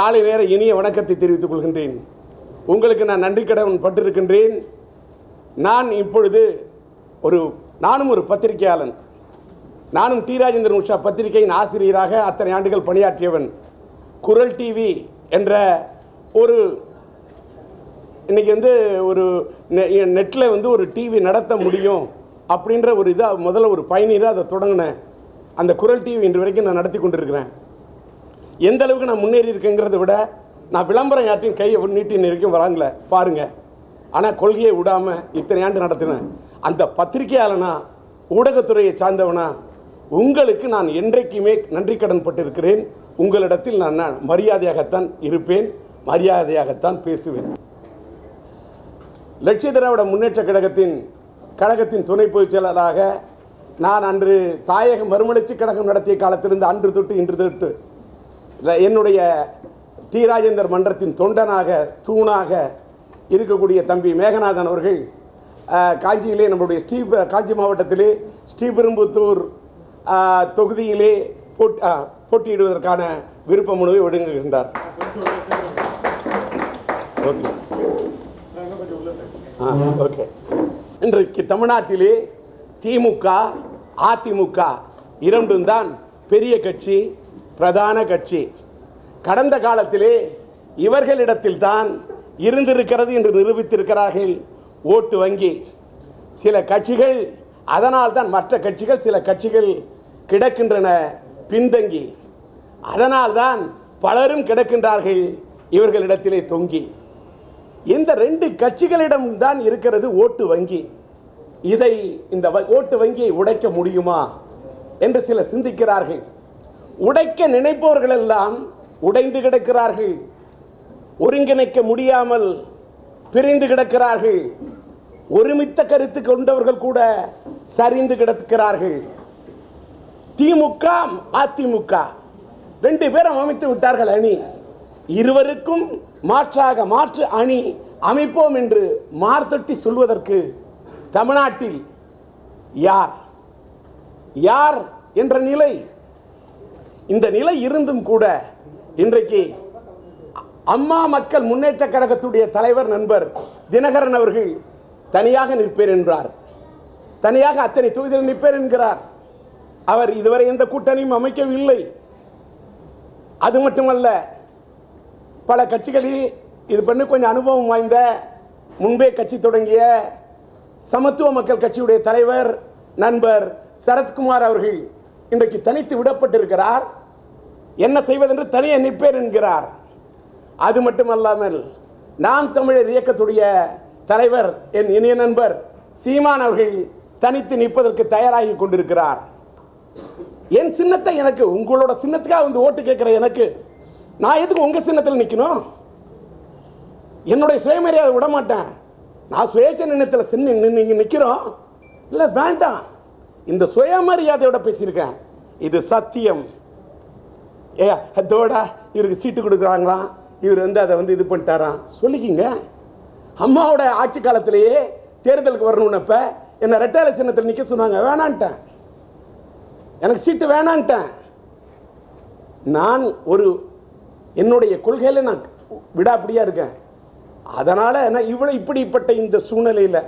காலை நேர இனிய வணக்கத்தை தெரிவித்துக் கொள்கின்றேன். உங்களுக்கு நான் நன்றி கடன் பட்டிருக்கின்றேன். நான் இப்பொழுது ஒரு நானும் ஒரு பத்திரிகையாளன். நானும் டி ராஜேந்திரன் உஷா பத்திரிகையின் ஆசிரியராக அத்தனை ஆண்டுகள் பணியாற்றியவன். குரல் டிவி என்ற ஒரு இன்னைக்கு வந்து ஒரு நெட்டில் வந்து ஒரு டிவி நடத்த முடியும் அப்படின்ற ஒரு இதாக முதல்ல ஒரு பயணீராக அதை தொடங்கினேன். அந்த குரல் டிவி இன்று வரைக்கும் நான் நடத்தி கொண்டிருக்கிறேன். எந்த அளவுக்கு நான் முன்னேறி இருக்கேங்கிறத விட நான் விளம்பரம் யார்ட்டையும் கையை நீட்டி இன்ன வரைக்கும் வராங்களே பாருங்கள் ஆனால் கொள்கையை விடாமல் இத்தனை ஆண்டு நடத்தினேன் அந்த பத்திரிகையாளனா ஊடகத்துறையை சார்ந்தவனா உங்களுக்கு நான் என்றைக்குமே நன்றி கடன் பட்டிருக்கிறேன். உங்களிடத்தில் நான் மரியாதையாகத்தான் இருப்பேன் மரியாதையாகத்தான் பேசுவேன். லட்சிய திராவிட முன்னேற்ற கழகத்தின் கழகத்தின் துணை பொதுச் செயலராக நான் அன்று தாயகம் மறுமலர்ச்சி கழகம் நடத்திய காலத்திலிருந்து அன்று தொட்டு இன்று தொட்டு என்னுடைய டி. ராஜேந்தர் மன்றத்தின் தொண்டனாக தூணாக இருக்கக்கூடிய தம்பி மேகநாதன் அவர்கள் காஞ்சியிலே நம்முடைய ஸ்ரீ காஞ்சி மாவட்டத்திலே ஸ்ரீபெரும்புத்தூர் தொகுதியிலே போட்- போட்டியிடுவதற்கான விருப்ப மனுவை வழங்குகின்றார். ஓகே. Ah okay. இன்றைக்கு தமிழ்நாட்டிலே திமுக அதிமுக இரண்டும் தான் பெரிய கட்சி. பிரதான கட்சி. கடந்த காலத்திலே இவர்களிடத்தில்தான் இருந்திருக்கிறது என்று நிரூபித்திருக்கிறார்கள் ஓட்டு வங்கி. சில கட்சிகள் அதனால் தான் மற்ற கட்சிகள் சில கட்சிகள் கிடக்கின்றன பின்தங்கி. அதனால்தான் பலரும் கிடக்கின்றார்கள் இவர்களிடத்திலே தொங்கி. இந்த ரெண்டு கட்சிகளிடம் தான் இருக்கிறது ஓட்டு வங்கி. இதை இந்த வ- ஓட்டு வங்கியை உடைக்க முடியுமா? என்று சில சிந்திக்கிறார்கள். உடைக்க நினைப்பவர்கள் எல்லாம் உடைந்து கிடக்கிறார்கள். ஒருங்கிணைக்க முடியாமல் பிரிந்து கிடக்கிறார்கள். ஒருமித்த கருத்து கொண்டவர்கள் கூட சரிந்து கிடக்கிறார்கள். திமுக அதிமுக. ரெண்டு பேரும் அமைத்து விட்டார்கள் அணி. இருவருக்கும் மாற்றாக மாற்று அணி அமைப்போம் என்று மார்த்தட்டி சொல்வதற்கு தமிழ்நாட்டில் யார்? யார் என்ற நிலை இந்த நிலை இருந்தும் கூட இன்றைக்கு அம்மா மக்கள் முன்னேற்ற கழகத்துடைய தலைவர் நண்பர் தினகரன் அவர்கள் தனியாக நிற்பேன் என்றார் தனியாக அத்தனை தொகுதியில் நிற்பேன் என்கிறார். அவர் இதுவரை எந்த கூட்டணியும் அமைக்கவில்லை. அது மட்டுமல்ல பல கட்சிகளில் இது பண்ணி கொஞ்சம் அனுபவம் வாய்ந்த முன்பே கட்சி தொடங்கிய சமத்துவ மக்கள் கட்சியுடைய தலைவர் நண்பர் சரத்குமார் அவர்கள் இன்றைக்கு தனித்து விடப்பட்டிருக்கிறார். என்ன செய்வதென்று தனியே நிற்பேன் என்கிறார். அது மட்டுமல்லாமல் நாம் தமிழர் இயக்கத்துடைய தலைவர் என் இனிய நண்பர் சீமான் அவர்கள் தனித்து நிற்பதற்கு தயாராகி கொண்டிருக்கிறார். என் சின்னத்தை எனக்கு உங்களோட சின்னத்துக்காக வந்து ஓட்டு கேட்குற எனக்கு நான் எதுக்கு உங்கள் சின்னத்தில் நிற்கணும்? என்னுடைய சுயமரியாதை விட மாட்டேன் நான் சுயேட்சை நின்னத்தில் சின்ன நீங்கள் நிற்கிறோம் இல்லை வேண்டாம். இந்த சுயமரியாதையோட பேசியிருக்கேன். இது சத்தியம். ஏ அதோடா இவருக்கு சீட்டு கொடுக்குறாங்களாம் இவர் வந்து அதை வந்து இது பண்ணிட்டாராம். சொல்லிக்கிங்க. அம்மாவோட ஆட்சி காலத்திலேயே தேர்தலுக்கு வரணுன்னப்ப என்னை ரெட்டாலை சின்னத்தில் நிற்க சொன்னாங்க. வேணான்ட்டேன். எனக்கு சீட்டு வேணான்ட்டேன். நான் ஒரு என்னுடைய கொள்கையில் நான் விடாப்பிடியாக இருக்கேன். அதனால் நான் இவ்வளோ இப்படிப்பட்ட இந்த சூழ்நிலையில்?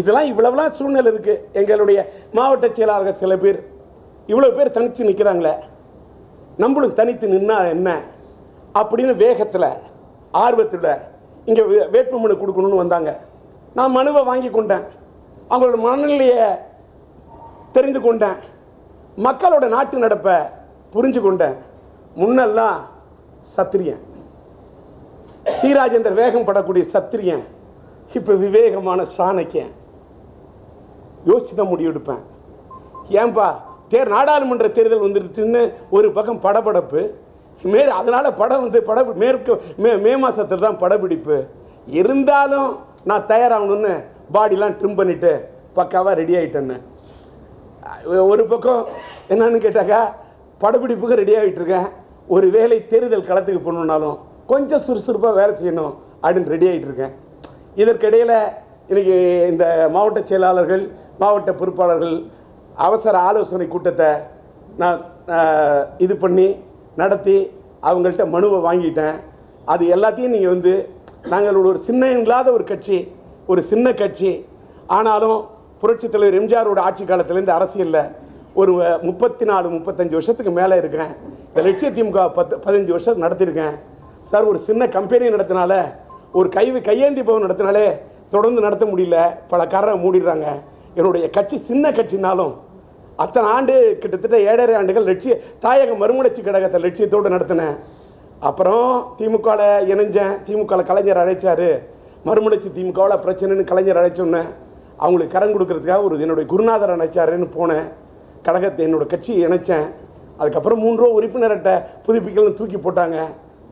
இதெல்லாம் இவ்வளவுலாம் சூழ்நிலை இருக்குது எங்களுடைய மாவட்ட செயலாளர்கள் சில பேர் இவ்வளோ பேர் தனித்து நிற்கிறாங்களே நம்மளும் தனித்து நின்னா என்ன? அப்படின்னு வேகத்தில் ஆர்வத்தில் இங்கே வேட்புமனு கொடுக்கணும்னு வந்தாங்க. நான் மனுவை வாங்கி கொண்டேன். அவங்களோட மனநிலையை தெரிந்து கொண்டேன். மக்களோட நாட்டு நடப்பை புரிஞ்சு கொண்டேன். முன்னெல்லாம் சத்திரியன். டி. ராஜேந்தர் வேகம் படக்கூடிய சத்திரியன். இப்போ விவேகமான சாணக்கியன். யோசிச்சு தான் முடிவெடுப்பேன். ஏன்பா தேர் நாடாளுமன்ற தேர்தல் வந்துருச்சுன்னு ஒரு பக்கம் படபடப்பு. மே அதனால் படம் வந்து பட மேற்கு மே மே மாதத்தில் தான் படப்பிடிப்பு. இருந்தாலும் நான் தயாராகணும்னு பாடிலாம் ட்ரிம் பண்ணிவிட்டு பக்காவாக ரெடி ஆகிட்டேன்னு ஒரு பக்கம் என்னன்னு கேட்டாக்கா படப்பிடிப்புக்கு ரெடி ஆகிட்டுருக்கேன் ஒரு வேலை தேர்தல் களத்துக்கு போகணுன்னாலும் கொஞ்சம் சுறுசுறுப்பாக வேலை செய்யணும் அப்படின்னு ரெடி ஆகிட்டுருக்கேன் இதற்கிடையில் இன்றைக்கி இந்த மாவட்ட செயலாளர்கள் மாவட்ட பொறுப்பாளர்கள் அவசர ஆலோசனை கூட்டத்தை நான் இது பண்ணி நடத்தி அவங்கள்ட்ட மனுவை வாங்கிட்டேன். அது எல்லாத்தையும் நீங்கள் வந்து நாங்கள் ஒரு சின்ன இல்லாத ஒரு கட்சி ஒரு சின்ன கட்சி. ஆனாலும் புரட்சித் தலைவர் எம்ஜிஆரோட ஆட்சி காலத்துலேருந்து அரசியலில் ஒரு முப்பத்தி நாலு முப்பத்தஞ்சு வருஷத்துக்கு மேலே இருக்கேன். இந்த லட்சிய திமுக பத்து பதினஞ்சு வருஷத்துக்கு நடத்தியிருக்கேன் சார் ஒரு சின்ன கம்பெனி நடத்தினால ஒரு கை கையேந்தி பவன் நடத்தினாலே தொடர்ந்து நடத்த முடியல. பல காரணம் மூடிடுறாங்க. என்னுடைய கட்சி சின்ன கட்சினாலும் அத்தனை ஆண்டு கிட்டத்தட்ட ஏழரை ஆண்டுகள் லட்சிய தாயக மறுமலர்ச்சி கழகத்தை லட்சியத்தோடு நடத்தினேன். அப்புறம் திமுகவில் இணைஞ்சேன். திமுகவில் கலைஞர் அழைச்சாரு. மறுமலர்ச்சி திமுகவில் பிரச்சனைன்னு கலைஞர் அழைச்சோன்னே அவங்களுக்கு கரம் கொடுக்கறதுக்காக ஒரு என்னுடைய குருநாதர் அணைச்சாருன்னு போனேன். கழகத்தை என்னோட கட்சியை இணைச்சேன். அதுக்கப்புறம் மூன்று ரூபா உறுப்பினர்கிட்ட புதுப்பிக்கல்னு தூக்கி போட்டாங்க.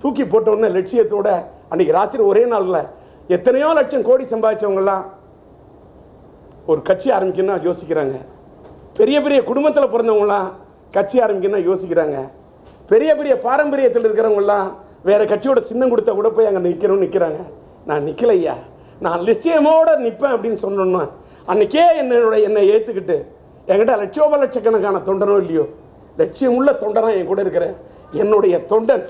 தூக்கி போட்டோன்னே லட்சியத்தோடு லட்சியத்தோட அன்றைக்கி ராத்திரி ஒரே நாளில் எத்தனையோ லட்சம் கோடி சம்பாதிச்சவங்கெல்லாம் ஒரு கட்சி ஆரம்பிக்கணும்னு யோசிக்கிறாங்க. பெரிய பெரிய குடும்பத்தில் பிறந்தவங்களாம் கட்சி ஆரம்பிக்கணும்னா யோசிக்கிறாங்க. பெரிய பெரிய பாரம்பரியத்தில் இருக்கிறவங்களாம் வேறு கட்சியோட சின்னம் கொடுத்தா கூட போய் அங்கே நிற்கிறோம் நிற்கிறாங்க நான் நிற்கலையா நான் லட்சியமோட நிற்பேன் அப்படின்னு சொன்னோன்னா அன்றைக்கே என்னோட என்னை ஏற்றுக்கிட்டு என்கிட்ட லட்சோப லட்சக்கணக்கான தொண்டனோ இல்லையோ? லட்சியம் உள்ள தொண்டனா என் கூட இருக்கிற என்னுடைய தொண்டன்.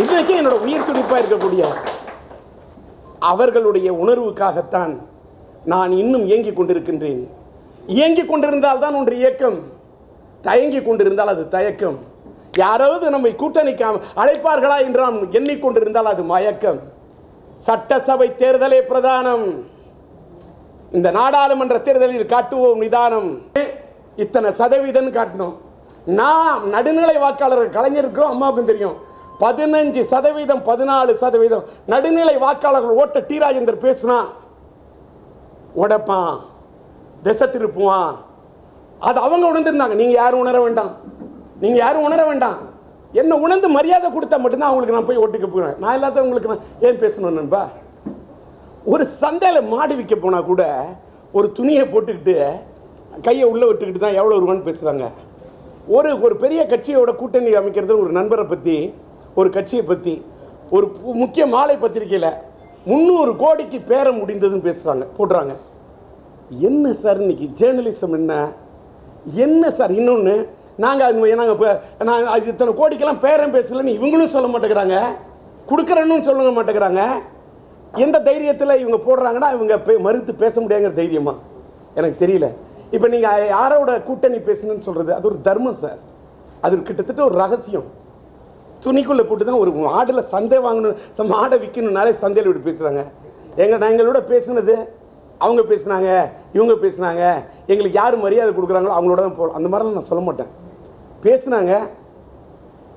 இன்றைக்கும் என்னோட உயிர் துடிப்பாக இருக்கக்கூடிய அவர்களுடைய உணர்வுக்காகத்தான் நான் இன்னும் இயங்கிக் கொண்டிருக்கின்றேன். இயங்கிக் கொண்டிருந்தால் தான் ஒன்று இயக்கம். தயங்கிக் கொண்டிருந்தால் அது தயக்கம். யாராவது நம்மை கூட்டணிக்கு அழைப்பார்களா என்று நாம் எண்ணிக்கொண்டிருந்தால் அது மயக்கம். சட்டசபை தேர்தலே பிரதானம். இந்த நாடாளுமன்ற தேர்தலில் காட்டுவோம் நிதானம். இத்தனை சதவீதம் காட்டணும் நான் நடுநிலை வாக்காளர்கள் கலைஞருக்கும் அம்மாவுக்கும் தெரியும். பதினஞ்சு சதவீதம் பதினாலு சதவீதம் நடுநிலை வாக்காளர்கள் ஓட்ட டி. ராஜேந்தர் பேசினா உடப்பான் திசை திருப்புவான் அது அவங்க உணர்ந்திருந்தாங்க. நீங்கள் யாரும் உணர வேண்டாம். நீங்கள் யாரும் உணர வேண்டாம். என்ன உணர்ந்து மரியாதை கொடுத்தா மட்டும்தான் அவங்களுக்கு நான் போய் ஓட்டுக்கு போகிறேன் நான் எல்லாத்தையும் உங்களுக்கு நான் ஏன் பேசணும் நண்பா? ஒரு சந்தையில் மாடு விற்க போனால் கூட ஒரு துணியை போட்டுக்கிட்டு கையை உள்ளே விட்டுக்கிட்டு தான் எவ்வளோ ரூபான்னு பேசுகிறாங்க ஒரு ஒரு பெரிய கட்சியோட கூட்டணி அமைக்கிறது ஒரு நண்பரை பற்றி ஒரு கட்சியை பற்றி ஒரு முக்கிய மாலை பத்திரிக்கையில் முந்நூறு கோடிக்கு பேரம் முடிந்ததுன்னு பேசுகிறாங்க போடுறாங்க. என்ன சார் இன்னைக்கு ஜேர்னலிசம் என்ன? என்ன சார் இன்னொன்று நாங்கள் அது நாங்கள் இப்போ நான் அது இத்தனை கோடிக்கெல்லாம் பேரம் பேசலைன்னு இவங்களும் சொல்ல மாட்டேங்கிறாங்க. கொடுக்குறேன்னு சொல்ல மாட்டேங்கிறாங்க. எந்த தைரியத்தில் இவங்க போடுறாங்கன்னா இவங்க பே- மறுத்து பேச முடியாங்கிற தைரியமா? எனக்கு தெரியல. இப்போ நீங்கள் யாரோட கூட்டணி பேசணும்னு சொல்கிறது அது ஒரு தர்மம் சார். அது கிட்டத்தட்ட ஒரு ரகசியம். துணிக்குள்ளே போட்டு தான் ஒரு மாடில் சந்தை வாங்கணும் மாடை விற்கணுன்னாலே சந்தையில் இப்படி பேசுகிறாங்க எங்கள் நான் எங்களோட பேசுனது அவங்க பேசுனாங்க இவங்க பேசுனாங்க எங்களுக்கு யார் மரியாதை கொடுக்குறாங்களோ அவங்களோட தான் போகலாம் அந்த மாதிரிலாம் நான் சொல்ல மாட்டேன். பேசுனாங்க.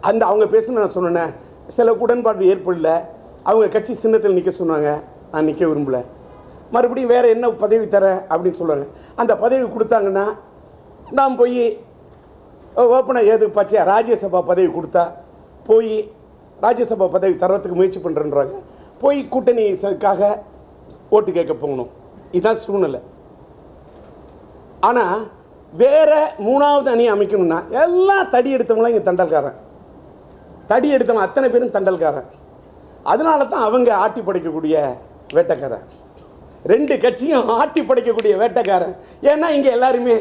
அந்த அவங்க பேசுன நான் சொன்னேன் சில உடன்பாடு ஏற்படல. அவங்க கட்சி சின்னத்தில் நிற்க சொன்னாங்க. நான் நிற்க விரும்பல. மறுபடியும் வேறு என்ன பதவி தரேன் அப்படின்னு சொல்லுவாங்க அந்த பதவி கொடுத்தாங்கன்னா நான் போய் ஓப்பனாக ஏது பச்சையா? ராஜ்யசபா பதவி கொடுத்தா போய் ராஜ்யசபா பதவி தரத்துக்கு முயற்சி பண்ணுறேன்றாங்க போய் கூட்டணிக்காக ஓட்டு கேட்க போகணும். இதுதான் சூழ்நிலை. ஆனால் வேற மூணாவது அணி அமைக்கணும்னா எல்லாம் தடி எடுத்தவங்களாம் இங்கே தண்டல்காரன். தடி எடுத்தவன் அத்தனை பேரும் தண்டல்காரன். அதனால தான் அவங்க ஆட்டி படைக்கக்கூடிய வேட்டைக்காரன். ரெண்டு கட்சியும் ஆட்டி படைக்கக்கூடிய வேட்டைக்காரன். ஏன்னா இங்கே எல்லாருமே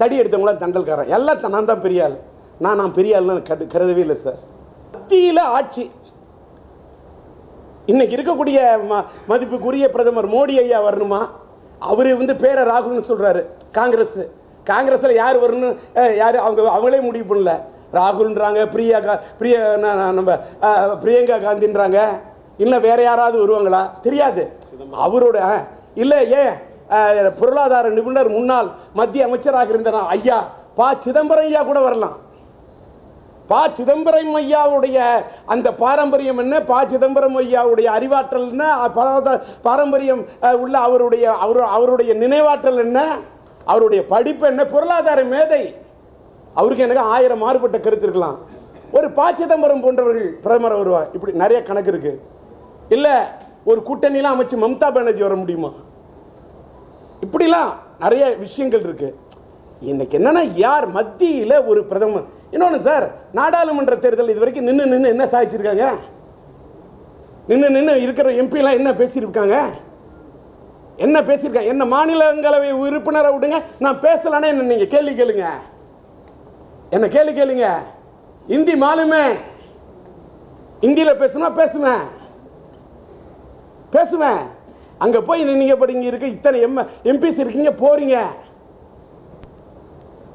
தடி எடுத்தவங்களாம் தண்டல்காரன். எல்லாம் நான் தான் பெரிய ஆள். நான் நான் பெரிய ஆள்னு கரு கருதவே இல்லை சார். மத்தியில் ஆட்சி. இன்னைக்கு இருக்கக்கூடிய ம மதிப்புக்குரிய பிரதமர் மோடி ஐயா வரணுமா? அவர் வந்து பேரை ராகுல்னு சொல்கிறாரு காங்கிரஸ். காங்கிரஸில் யார் வரணும் யார் அவங்க அவங்களே முடிவு பண்ணல. ராகுல்ன்றாங்க பிரியா கா பிரியா நம்ம பிரியங்கா காந்தின்றாங்க. இல்லை வேற யாராவது வருவாங்களா? தெரியாது. அவரோட இல்லை ஏன் பொருளாதார நிபுணர் முன்னாள் மத்திய அமைச்சராக இருந்த ஐயா பா. சிதம்பரம் ஐயா கூட வரலாம். பா சிதம்பரம் ஐயாவுடைய அந்த பாரம்பரியம் என்ன? பா சிதம்பரம் ஐயாவுடைய அறிவாற்றல் என்ன? பாரம்பரியம் உள்ள அவருடைய அவர் அவருடைய நினைவாற்றல் என்ன? அவருடைய படிப்பு என்ன? பொருளாதார மேதை. அவருக்கு எனக்கு ஆயிரம் மாறுபட்ட கருத்து இருக்கலாம். ஒரு பா சிதம்பரம் போன்றவர்கள் பிரதமர் வருவார். இப்படி நிறைய கணக்கு இருக்கு. இல்லை ஒரு கூட்டணிலாம் அமைச்சு மம்தா பானர்ஜி வர முடியுமா? இப்படிலாம் நிறைய விஷயங்கள் இருக்கு. இன்னைக்கு என்னன்னா யார் மத்தியில் ஒரு பிரதமர் இன்னொன்று சார் நாடாளுமன்ற தேர்தல் இது வரைக்கும் நின்று நின்று என்ன சாதிச்சிருக்காங்க? நின்று நின்று இருக்கிற எம்பிலாம் என்ன பேசியிருக்காங்க? என்ன பேசியிருக்காங்க என்ன மாநிலங்களவை உறுப்பினரை விடுங்க நான் பேசலானே என்ன நீங்கள் கேள்வி கேளுங்க. என்ன கேள்வி கேளுங்க. இந்தி மாலுமே. இந்தியில் பேசுனா பேசுவேன். பேசுவேன். அங்கே போய் நீங்கள் இப்போ இங்கே இருக்க இத்தனை எம் எம்பிஸ் இருக்கீங்க போகிறீங்க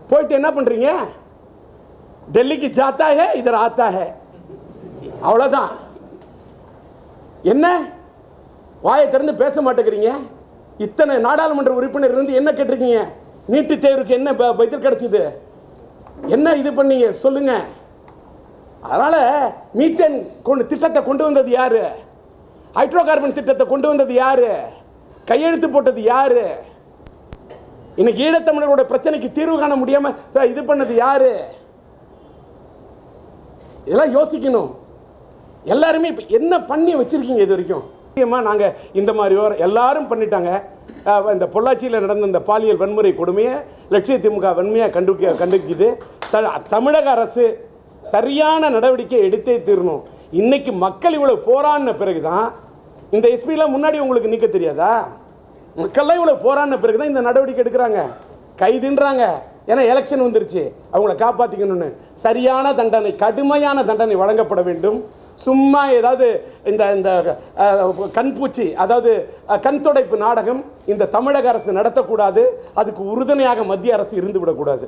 போயிட்டு என்ன பண்ணுறீங்க டெல்லிக்கு ஜாத்தா ஹே இதர் ஆத்தா ஹே. அவ்வளோதான் என்ன? வாயை திறந்து பேச மாட்டேங்கிறீங்க? இத்தனை நாடாளுமன்ற உறுப்பினர் இருந்து என்ன கேட்டிருக்கீங்க? நீட்டு தேர்வுக்கு என்ன ப- பதில் கிடைச்சிது? என்ன இது பண்ணீங்க? சொல்லுங்க. அதனால மீத்தேன் கொண்டு திட்டத்தை கொண்டு வந்தது யாரு? ஹைட்ரோ கார்பன் திட்டத்தை கொண்டு வந்தது யாரு? கையெழுத்து போட்டது யாரு? இன்னைக்கு ஈழத்தமிழரோட பிரச்சனைக்கு தீர்வு காண முடியாம இது பண்ணது யாரு? இதெல்லாம் யோசிக்கணும். எல்லாருமே இப்போ என்ன பண்ணி வச்சிருக்கீங்க இது வரைக்கும்? முக்கியமாக நாங்கள் இந்த மாதிரி ஒரு எல்லாரும் பண்ணிட்டாங்க. இந்த பொள்ளாச்சியில் நடந்த இந்த பாலியல் வன்முறை கொடுமையை லட்சிய திமுக வன்மையாக கண்டுக்க கண்டுக்குது. ச தமிழக அரசு சரியான நடவடிக்கை எடுத்தே தீரணும். இன்றைக்கி மக்கள் இவ்வளோ போராடின பிறகு தான் இந்த எஸ்பிலாம் முன்னாடி உங்களுக்கு நிற்க தெரியாதா? மக்கள்லாம் இவ்வளோ போராடின பிறகு தான் இந்த நடவடிக்கை எடுக்கிறாங்க. கைதுன்றாங்க ஏன்னா எலெக்ஷன் வந்துருச்சு. அவங்கள காப்பாற்றிக்கணும்னு சரியான தண்டனை கடுமையான தண்டனை வழங்கப்பட வேண்டும். சும்மா ஏதாவது இந்த இந்த கண்பூச்சி அதாவது கண் துடைப்பு நாடகம் இந்த தமிழக அரசு நடத்தக்கூடாது. அதுக்கு உறுதுணையாக மத்திய அரசு இருந்து விடக்கூடாது.